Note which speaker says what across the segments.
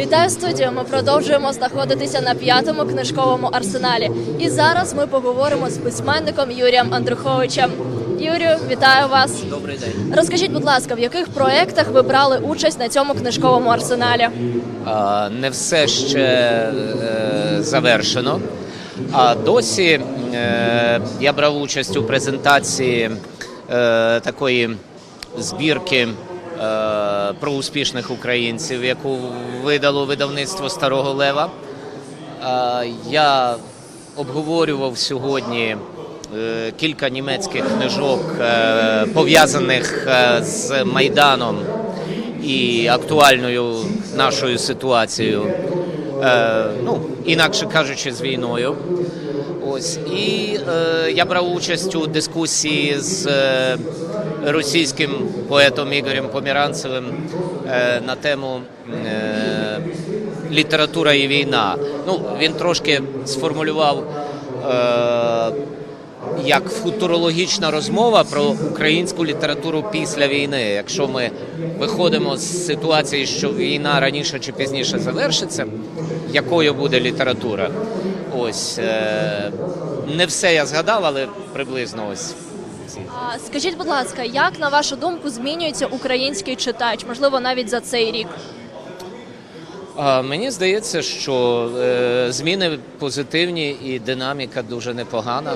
Speaker 1: Вітаю студію. Ми продовжуємо знаходитися на п'ятому книжковому арсеналі. І зараз ми поговоримо з письменником Юрієм Андруховичем. Юрію, вітаю вас.
Speaker 2: Добрий день.
Speaker 1: Розкажіть, будь ласка, в яких проєктах ви брали участь на цьому книжковому арсеналі?
Speaker 2: А, не все ще е, завершено. А досі е, я брав участь у презентації е, такої збірки е, про успішних українців, яку видало видавництво Старого Лева. Я обговорював сьогодні е, кілька німецьких книжок, е, пов'язаних е, з Майданом і актуальною нашою ситуацією, ну, інакше кажучи, з війною. Ось і е, я брав участь у дискусії з е, російським поетом Ігорем Поміранцевим е, на тему е, література і війна. Ну, він трошки сформулював. Е, як футурологічна розмова про українську літературу після війни. Якщо ми виходимо з ситуації, що війна раніше чи пізніше завершиться, якою буде література? Ось е, не все я згадав, але приблизно ось.
Speaker 1: Скажіть, будь ласка, як на вашу думку змінюється український читач? Можливо, навіть за цей рік?
Speaker 2: Мені здається, що е, зміни позитивні і динаміка дуже непогана.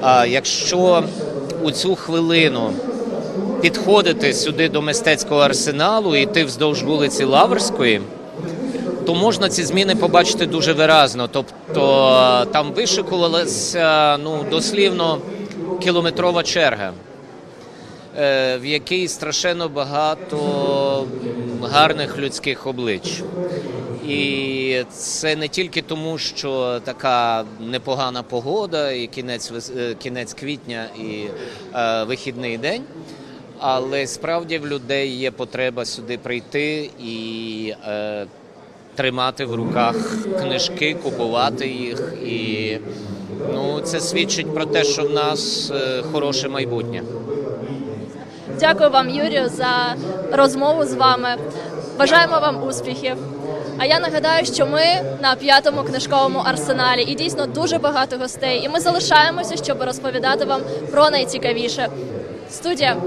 Speaker 2: А якщо у цю хвилину підходити сюди до мистецького арсеналу і йти вздовж вулиці Лаврської, то можна ці зміни побачити дуже виразно. Тобто там вишикувалася ну, дослівно кілометрова черга в якій страшенно багато гарних людських облич. І це не тільки тому, що така непогана погода, і кінець, е, кінець квітня і е, вихідний день. Але справді в людей є потреба сюди прийти і е, тримати в руках книжки, купувати їх. І ну, це свідчить про те, що в нас е, хороше майбутнє.
Speaker 1: Дякую вам, Юрію, за розмову з вами. Бажаємо вам успіхів. А я нагадаю, що ми на п'ятому книжковому арсеналі і дійсно дуже багато гостей. І ми залишаємося, щоб розповідати вам про найцікавіше. Студія.